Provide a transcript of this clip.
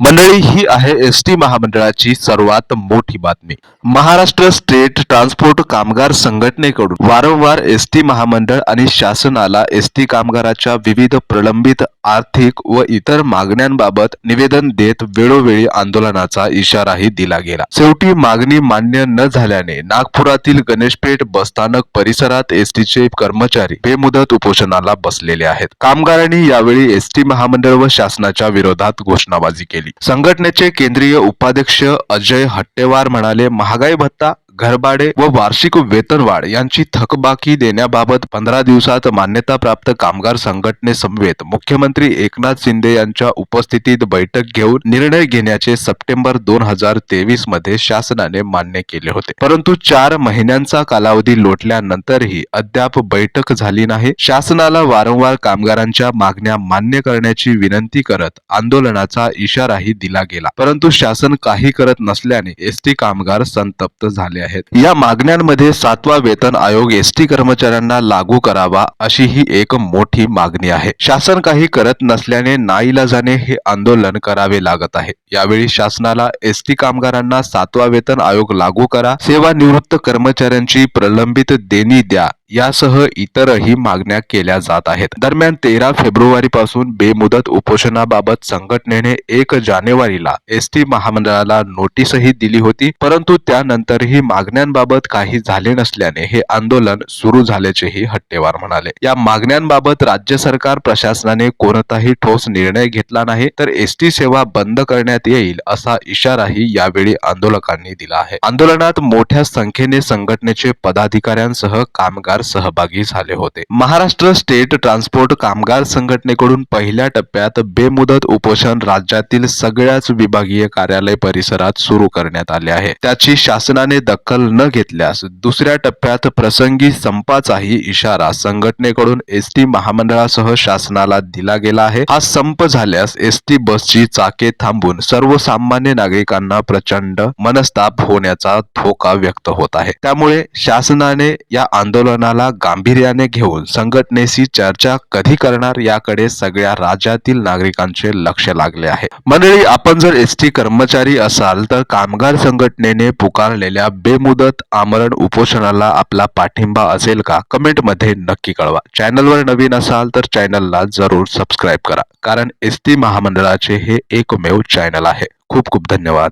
मंडळी ही आहे S T महामंडळाची सर्वात मोठी बातमी. महाराष्ट्र स्टेट ट्रान्सपोर्ट कामगार संघटनेकडून वारंवार एस टी महामंडळ आणि शासनाला एस टी कामगाराच्या विविध प्रलंबित आर्थिक व इतर मागण्यांबाबत निवेदन देत वेळोवेळी आंदोलनाचा इशाराही दिला गेला. शेवटी मागणी मान्य न झाल्याने नागपुरातील गणेशपेठ बसस्थानक परिसरात एस टीचे कर्मचारी बेमुदत उपोषणाला बसलेले आहेत. कामगारांनी यावेळी एस टी महामंडळ व शासनाच्या विरोधात घोषणाबाजी केली. संघटनेचे केंद्रीय उपाध्यक्ष अजय हट्टेवार म्हणाले महागाई भत्ता घरभाडे व वार्षिक वेतनवाढ यांची थकबाकी देण्याबाबत पंधरा दिवसात मान्यता प्राप्त कामगार संघटनेसमवेत मुख्यमंत्री एकनाथ शिंदे यांच्या उपस्थितीत बैठक घेऊन निर्णय घेण्याचे सप्टेंबर दोन हजार तेवीसमध्ये शासनाने मान्य केले होते. परंतु चार महिन्यांचा कालावधी लोटल्यानंतरही अद्याप बैठक झाली नाही. शासनाला वारंवार कामगारांच्या मागण्या मान्य करण्याची विनंती करत आंदोलनाचा इशाराही दिला गेला. परंतु शासन काही करत नसल्याने एसटी कामगार संतप्त झाले आहेत. या मागण्यांमध्ये सातवा वेतन आयोग एसटी कर्मचाऱ्यांना लागू करावा अशी ही एक मोठी मागणी आहे. शासन काही करत नसल्याने नाईलाजाने हे आंदोलन करावे लागत आहे. यावेळी शासनाला एसटी कामगारांना सातवा वेतन आयोग लागू करा सेवानिवृत्त कर्मचाऱ्यांची प्रलंबित देणी द्या यासह इतरही मागण्या केल्या जात आहेत. दरम्यान तेरा फेब्रुवारी पासून बेमुदत उपोषणाबाबत संघटनेने एक जानेवारीला एस टी महामंडळाला नोटीसही दिली होती परंतु त्यानंतरही मागण्यांबाबत काही झाले नसल्याने हे आंदोलन सुरू झाल्याचेही हट्टेवार म्हणाले. या मागण्यांबाबत राज्य सरकार प्रशासनाने कोणताही ठोस निर्णय घेतला नाही तर एस टी सेवा बंद करण्यात येईल असा इशाराही यावेळी आंदोलकांनी दिला आहे. आंदोलनात मोठ्या संख्येने संघटनेचे पदाधिकाऱ्यांसह कामगार सहभागी झाले होते. महाराष्ट्र स्टेट ट्रान्सपोर्ट कामगार संघटनेकडून पहिल्या टप्प्यात बेमुदत उपोषण राज्यातील सगळ्याच विभागीय कार्यालय परिसरात सुरू करण्यात आले आहे. त्याची शासनाने दखल न घेतल्यास दुसऱ्या टप्प्यात प्रसंगी संपाचाही इशारा संघटनेकडून एस टी महामंडळासह शासनाला दिला गेला आहे. हा संप झाल्यास एस टी बसची चाके थांबून सर्वसामान्य नागरिकांना प्रचंड मनस्ताप होण्याचा धोका व्यक्त होत आहे. त्यामुळे शासनाने या आंदोलनाला गांभीर्याने घेऊन संघटनेशी चर्चा कधी करणार याकडे सगळ्या राज्यातील नागरिकांचे लक्ष लागले आहे. मंडळी आपण जर एस टी कर्मचारी असाल तर कामगार संघटनेने पुकारलेल्या बेमुदत आमरण उपोषणाला आपला पाठिंबा असेल का? कमेंटमध्ये नक्की कळवा. चॅनलवर नवीन असाल तर चॅनलला जरूर सबस्क्राईब करा कारण एस टी महामंडळाचे हे एकमेव चॅनल आहे. खूप खूप धन्यवाद.